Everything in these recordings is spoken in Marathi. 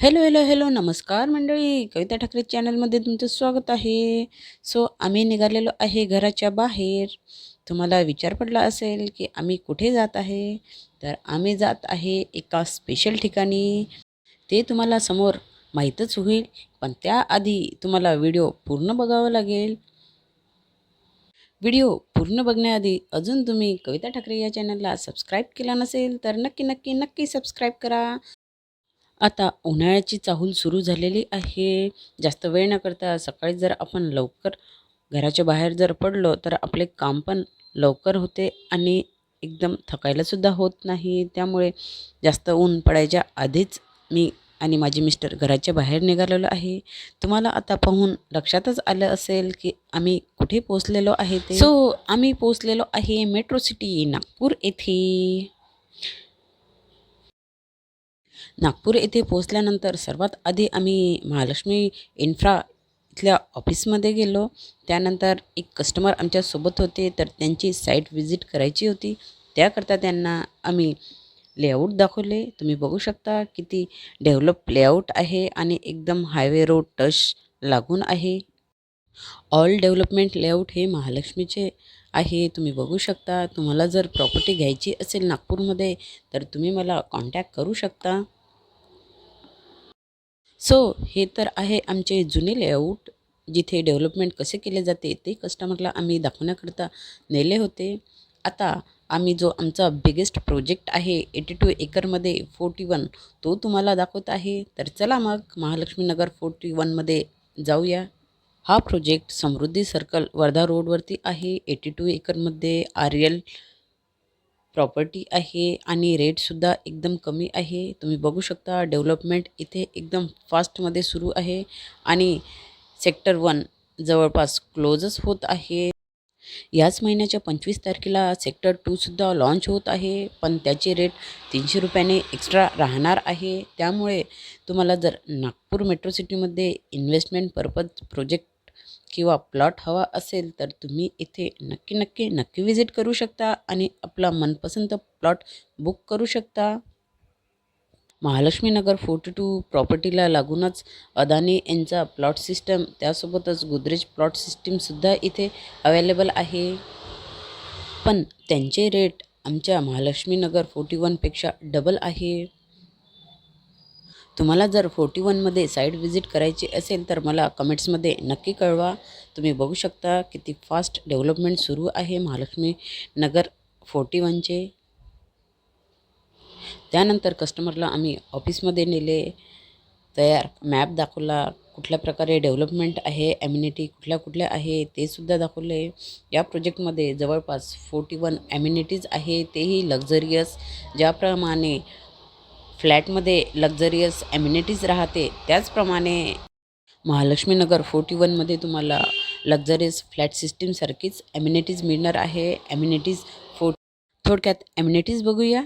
हॅलो हॅलो हॅलो नमस्कार मंडळी. कविता ठाकरे चॅनलमध्ये तुमचं स्वागत आहे. सो आम्ही निघालेलो आहे घराच्या बाहेर. तुम्हाला विचार पडला असेल की आम्ही कुठे जात आहे? तर आम्ही जात आहे एका स्पेशल ठिकाणी. ते तुम्हाला समोर माहीतच होईल पण त्याआधी तुम्हाला व्हिडिओ पूर्ण बघावा लागेल. व्हिडिओ पूर्ण बघण्याआधी अजून तुम्ही कविता ठाकरे या चॅनलला सबस्क्राईब केला नसेल तर नक्की नक्की नक्की सबस्क्राईब करा. आता उन्हाळ्याची चाहूल सुरू झालेली आहे. जास्त वेळ न करता सकाळी जर आपण लवकर घराच्या बाहेर जर पडलो तर आपले काम पण लवकर होते आणि एकदम थकायलासुद्धा होत नाही. त्यामुळे जास्त ऊन पडायच्या आधीच मी आणि माझे मिस्टर घराच्या बाहेर निघालेलो आहे. तुम्हाला आता पाहून लक्षातच आलं असेल की आम्ही कुठे पोचलेलो आहे ते. सो आम्ही पोचलेलो आहे मेट्रो सिटी नागपूर येथे. नागपूर येथे पोचल्यानंतर सर्वात आधी आम्ही महालक्ष्मी इन्फ्रा इथल्या ऑफिसमध्ये गेलो. त्यानंतर एक कस्टमर आमच्यासोबत होते तर त्यांची साईट व्हिजिट करायची होती. त्याकरता त्यांना आम्ही लेआउट दाखवले. तुम्ही बघू शकता किती डेव्हलप लेआउट आहे आणि एकदम हायवे रोड टच लागून आहे. ऑल डेव्हलपमेंट लेआउट हे महालक्ष्मीचे आहे. तुम्ही बघू शकता. तुम्हाला जर प्रॉपर्टी घ्यायची असेल नागपूरमध्ये तर तुम्ही मला कॉन्टॅक्ट करू शकता. सो हे तर आहे आमचे जुने लेआउट जिथे डेव्हलपमेंट कसे केले जाते ते कस्टमरला आम्ही दाखवण्याकरता नेले होते. आता आम्ही जो आमचा बिगेस्ट प्रोजेक्ट आहे एटी टू एकरमध्ये फोर्टी वन तो तुम्हाला दाखवत आहे. तर चला मग महालक्ष्मी नगर फोर्टी वनमध्ये जाऊया. हा प्रोजेक्ट समृद्धी सर्कल वर्धा रोडवरती आहे. एटी टू एकरमध्ये आर्यल प्रॉपर्टी आहे आणि रेटसुद्धा एकदम कमी आहे. तुम्ही बघू शकता डेव्हलपमेंट इथे एकदम फास्टमध्ये सुरू आहे आणि सेक्टर वन जवळपास क्लोजच होत आहे. याच महिन्याच्या पंचवीस तारखेला सेक्टर टूसुद्धा लॉन्च होत आहे पण त्याचे रेट तीनशे रुपयाने एक्स्ट्रा राहणार आहे. त्यामुळे तुम्हाला जर नागपूर मेट्रो सिटीमध्ये इन्व्हेस्टमेंट पर्पज प्रोजेक्ट किंवा प्लॉट हवा असेल तर तुम्ही इथे नक्की नक्की नक्की व्हिजिट करू शकता आणि आपला मनपसंत प्लॉट बुक करू शकता. महालक्ष्मी नगर फोर्टी टू प्रॉपर्टीला लागूनच अदानी यांचा प्लॉट सिस्टम त्यासोबतच गोदरेज प्लॉट सिस्टीमसुद्धा इथे अवेलेबल आहे. पण त्यांचे रेट आमच्या महालक्ष्मी नगर फोर्टी वनपेक्षा डबल आहे. तुम्हाला जर फोर्टी वनमध्ये साईट व्हिजिट करायची असेल तर मला कमेंट्समध्ये नक्की कळवा. तुम्ही बघू शकता किती फास्ट डेव्हलपमेंट सुरू आहे महालक्ष्मी नगर फोर्टी वनचे त्यानंतर कस्टमरला आम्ही ऑफिसमध्ये नेले. तयार मॅप दाखवला कुठल्या प्रकारे डेव्हलपमेंट आहे ॲम्युनिटी कुठल्या कुठल्या आहे ते सुद्धा दाखवले. या प्रोजेक्टमध्ये जवळपास फोर्टी वन ॲम्युनिटीज आहे तेही लक्झरियस ज्याप्रमाणे फ्लॅटमध्ये लक्झरियस ॲम्युनिटीज राहते. त्याचप्रमाणे महालक्ष्मी नगर फोर्टी वनमध्ये तुम्हाला लक्झरियस फ्लॅट सिस्टीमसारखीच ॲम्युनिटीज मिळणार आहे. ॲम्युनिटीज फो थोडक्यात ॲम्युनिटीज बघूया.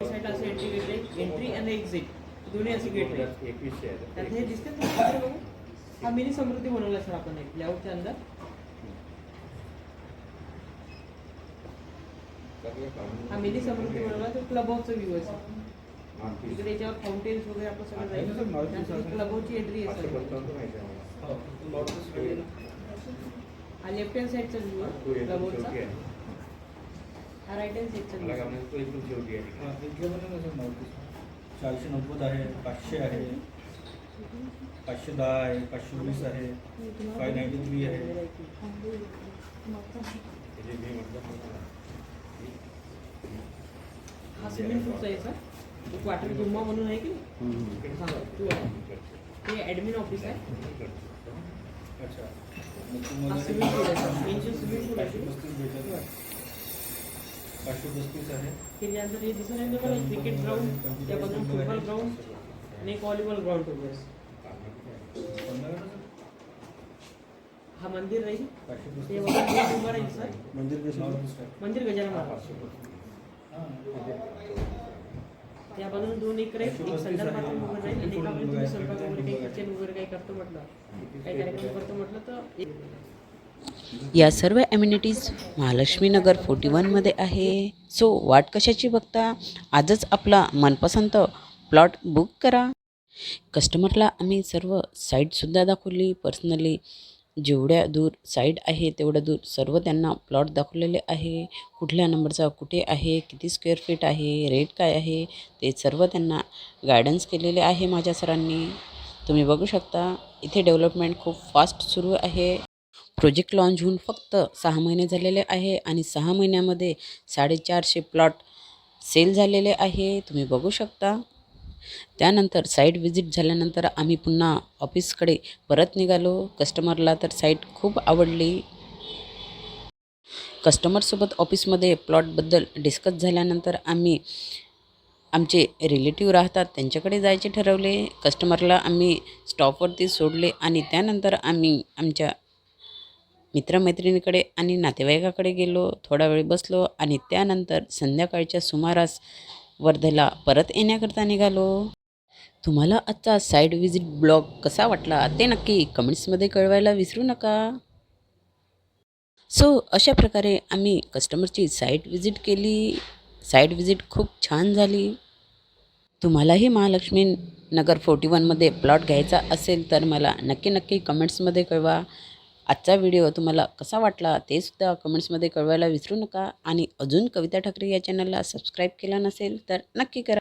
एंट्री आणि एक्झिट दोन्ही असे गेट आहे एकवीसशे आहे त्यात हे दिसते? हा मिनी समृद्धी बनवला सर आपण एक. लेआउटच्या अंदर. हा मिनी समृद्धी तो क्लब हाऊसचा व्ह्यू आहे. सर इकडे याच्यावर फाउंटेन्स वगैरे आपलं सगळं क्लब हाऊसची एंट्री आहे. हा लेफ्ट हँड साईडचा व्ह्यू आहे क्लब हाऊसचा हा राईट हँड साईडचा चारशे नव्वद आहे पाचशे आहे. पाचशे दहा आहे पाचशे वीस आहे. फाय नाईन्टी थ्री आहे. हा स्विमिंग पूलचा म्हणून आहे की नाही? हा, तो ते ॲडमिन ऑफ़िस आहे अच्छा। हा स्विमिंग पूल आहे मेनचे स्विमिंग पूल आहे पस्तीस भेटेल पाचशे पस्तीस आहे त्याच्यानंतर हे। दिसून येईल तुम्हाला क्रिकेट ग्राउंड त्या बाजूला फुटबॉल ग्राउंड आणि एक व्हॉलीबॉल ग्राउंड वगैरे हा मंदिर राहील ते वगैरे मंदिर मंदिर गजानन महाराज। त्या बाजूला दोन एकर आहेत एक संदर्भात बाथरूम वगैरे राहील आणि एका बाजूला तुम्ही स्वयंपाक वगैरे काही किचन वगैरे काही करतो म्हटलं काही कार्यक्रम करतो म्हटलं तर या सर्व ॲम्युनिटीज महालक्ष्मी नगर फोर्टी वनमध्ये आहे. सो वाट कशाची बघता? आजच आपला मनपसंत प्लॉट बुक करा. कस्टमरला आम्ही सर्व साईटसुद्धा दाखवली पर्सनली जेवढ्या दूर साईड आहे तेवढ्या दूर सर्व त्यांना प्लॉट दाखवलेले आहे. कुठल्या नंबरचा कुठे आहे किती स्क्वेअर फीट आहे रेट काय आहे ते सर्व त्यांना गायडन्स केलेले आहे माझ्या सरांनी. तुम्ही बघू शकता इथे डेव्हलपमेंट खूप फास्ट सुरू आहे. प्रोजेक्ट लॉन्च होऊन फक्त सहा महिने झालेले आहे आणि सहा महिन्यामध्ये साडेचारशे प्लॉट सेल झालेले आहे. तुम्ही बघू शकता. त्यानंतर साईट व्हिजिट झाल्यानंतर आम्ही पुन्हा ऑफिसकडे परत निघालो. कस्टमरला तर साईट खूप आवडली. कस्टमरसोबत ऑफिसमध्ये प्लॉटबद्दल डिस्कस झाल्यानंतर आम्ही आमचे रिलेटिव्ह राहतात त्यांच्याकडे जायचे ठरवले. कस्टमरला आम्ही स्टॉपवरती सोडले आणि त्यानंतर आम्ही आमच्या मित्रमैत्रिणीकडे आणि नातेवाईकाकडे गेलो. थोडा वेळ बसलो आणि त्यानंतर संध्याकाळच्या सुमारास वर्धेला परत येण्याकरता निघालो. तुम्हाला आजचा साईड व्हिजिट ब्लॉग कसा वाटला ते नक्की कमेंट्समध्ये कळवायला विसरू नका. सो अशा प्रकारे आम्ही कस्टमरची साईट व्हिजिट केली. साईट व्हिजिट खूप छान झाली. तुम्हालाही महालक्ष्मी नगर फोर्टी वनमध्ये प्लॉट घ्यायचा असेल तर मला नक्की नक्की कमेंट्समध्ये कळवा. आजचा व्हिडिओ तुम्हाला कसा वाटला ते सुद्धा कमेंट्समध्ये कळवायला विसरू नका. आणि अजून कविता ठाकरे या चॅनलला सबस्क्राईब केला नसेल तर नक्की करा.